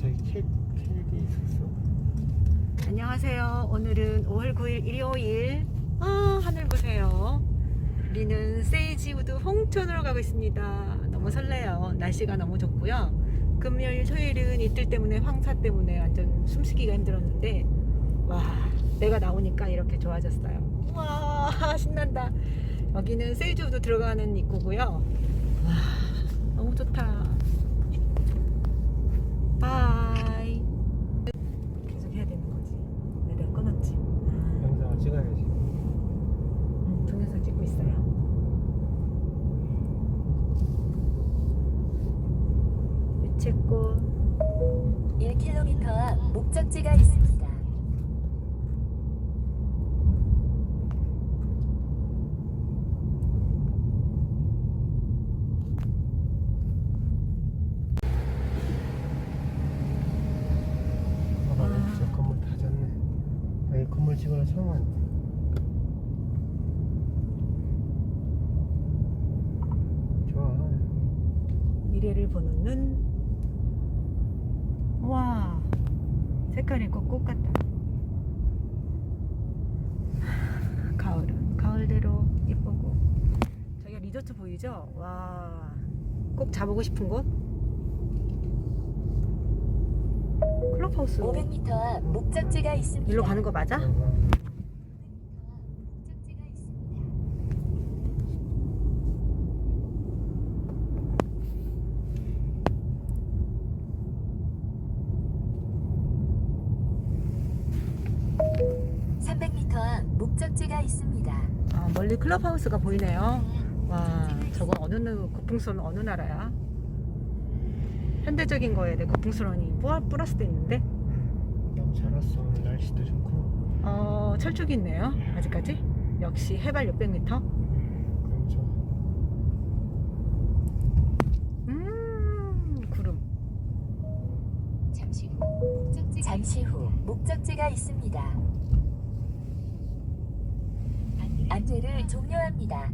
저기 켈, 켈비 숙소 안녕하세요. 오늘은 5월 9일 일요일. 아, 하늘 보세요. 우리는 세이지우드 홍천으로 가고 있습니다. 너무 설레요. 날씨가 너무 좋고요. 금요일, 토요일은 이틀 때문에 황사 때문에 완전 숨쉬기가 힘들었는데 와, 내가 나오니까 이렇게 좋아졌어요. 와, 신난다. 여기는 세이지우드 들어가는 입구고요. 와, 너무 좋다. 바이. 계속 해야 되는 거지. 왜 내가 끊었지? 아, 영상을 찍어야지 음, 동영상 찍고 있어요. 유채꽃 1km 앞 목적지가 있습니다. 아. 저 건물 다 졌네 여기 건물 찍으러 처음 왔네 좋아 미래를 보는 눈. 와 색깔이 꼭 꽃 같다. 하, 가을은 가을대로 예쁘고 저기가 리조트 보이죠? 와 꼭 자보고 싶은 곳. 클럽하우스 500m 앞 목적지가 있습니다. 일로 가는 거 맞아? 목적지가 있습니다. 아, 멀리 클럽하우스가 보이네요. 와, 저거 어느 느- 고풍스러운 어느 나라야? 현대적인 거에 대해 고풍스러운이 뿌아- 플러스 돼 있는데, 너무 잘 왔어 오늘 날씨도 좋고 어, 철쭉이 있네요. 아직까지. 역시 해발 600m. 너무 좋아 음, 구름. 잠시 후 목적지 잠시 후 목적지가 있습니다. 안내를 종료합니다.